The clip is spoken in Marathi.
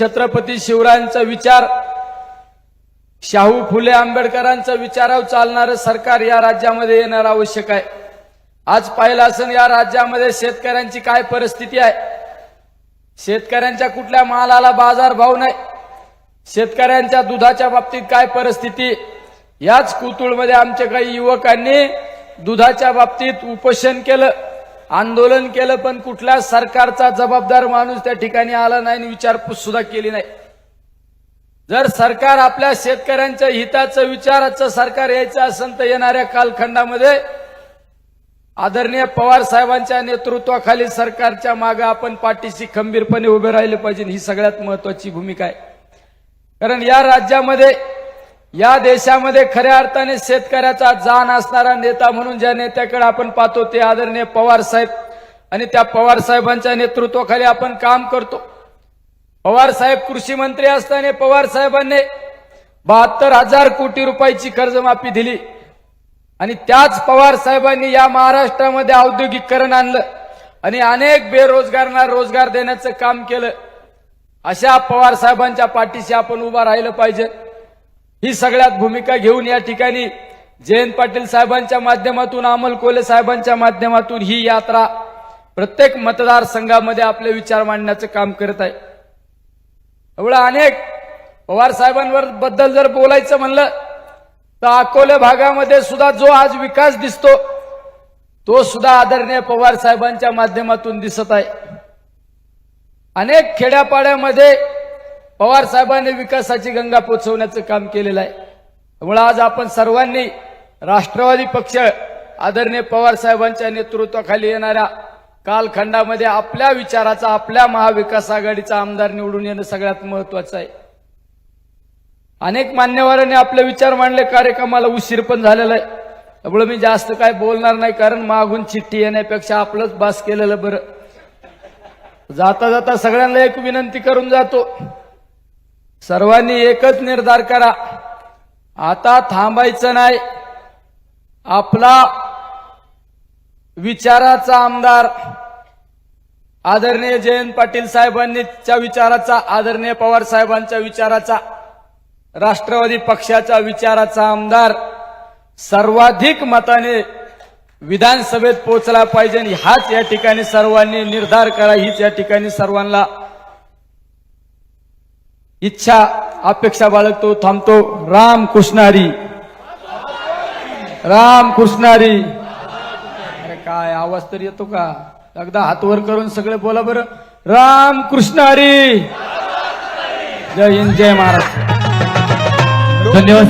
छत्रपती शिवरायांचा विचार शाहू फुले आंबेडकरांचा विचारावर चालणारं सरकार या राज्यामध्ये येणार आवश्यक आहे. आज पाहिलं असेल या राज्यामध्ये शेतकऱ्यांची काय परिस्थिती आहे. शेतकऱ्यांच्या कुठल्या मालाला बाजार भाव नाही. शेतकऱ्यांच्या दुधाच्या बाबतीत काय परिस्थिती. याच कुतुळमध्ये आमच्या काही युवकांनी दुधाच्या बाबतीत उपोषण केलं. आंदोलन केलं पण कुठल्या सरकारचा जबाबदार माणूस त्या ठिकाणी आला नाही आणि विचारपूस सुद्धा केली नाही. जर सरकार आपल्या शेतकऱ्यांच्या हिताचं विचाराचं सरकार यायचं असेल तर येणाऱ्या कालखंडामध्ये आदरणीय पवार साहेबांच्या नेतृत्वाखाली सरकारच्या मागे आपण पाठीशी खंबीरपणे उभे राहिले पाहिजे. ही सगळ्यात महत्वाची भूमिका आहे. कारण या राज्यामध्ये या देशामध्ये खऱ्या अर्थाने शेतकऱ्याचा जाण असणारा नेता म्हणून ज्या नेत्याकडे आपण पाहतो ते आदरणीय पवार साहेब. आणि त्या पवार साहेबांच्या नेतृत्वाखाली आपण काम करतो. पवार साहेब कृषी मंत्री असताना पवार साहेबांनी बहात्तर हजार कोटी रुपयाची कर्जमाफी दिली. आणि त्याच पवार साहेबांनी या महाराष्ट्रामध्ये औद्योगिकरण आणलं. आणि अनेक बेरोजगारांना रोजगार देण्याचं काम केलं. अशा पवार साहेबांच्या पाठीशी आपण उभा राहिलं पाहिजे. ही सगळ्यात भूमिका घेऊन या ठिकाणी जयंत पाटील साहेबांच्या माध्यमातून अमल कोले साहेबांच्या माध्यमातून ही यात्रा प्रत्येक मतदारसंघामध्ये आपले विचार मांडण्याचं काम करत आहे. एवढं अनेक पवार साहेबांवर बद्दल जर बोलायचं म्हणलं तर अकोले भागामध्ये सुद्धा जो आज विकास दिसतो तो सुद्धा आदरणीय पवार साहेबांच्या माध्यमातून दिसत आहे. अनेक खेड्यापाड्यामध्ये पवार साहेबांनी विकासाची गंगा पोचवण्याचं काम केलेलं आहे. त्यामुळे आज आपण सर्वांनी राष्ट्रवादी पक्ष आदरणीय पवार साहेबांच्या नेतृत्वाखाली येणाऱ्या कालखंडामध्ये आपल्या विचाराचा आपल्या महाविकास आघाडीचा आमदार निवडून येणं सगळ्यात महत्वाचं आहे. अनेक मान्यवरांनी आपले विचार मांडले कार्यक्रमाला उशीर पण झालेला आहे. त्यामुळे मी जास्त काय बोलणार नाही कारण मागून चिठ्ठी येण्यापेक्षा आपलंच बास केलेलं बरं. जाता जाता सगळ्यांना एक विनंती करून जातो. सर्वांनी एकच निर्धार करा. आता थांबायचं नाही. आपला विचाराचा आमदार आदरणीय जयंत पाटील साहेबांनीच्या विचाराचा आदरणीय पवार साहेबांच्या विचाराचा राष्ट्रवादी पक्षाच्या विचाराचा आमदार सर्वाधिक मताने विधानसभेत पोहोचला पाहिजे हाच या ठिकाणी सर्वांनी निर्धार करा. हीच या ठिकाणी सर्वांना इच्छा अपेक्षा बाळगतो थांबतो. राम कृष्णारी. राम कृष्णारी. अरे काय आवाज तर येतो का? एकदा हात वर करून सगळे बोला बरं. राम कृष्णारी. जय हिंद जय महाराष्ट्र. धन्यवाद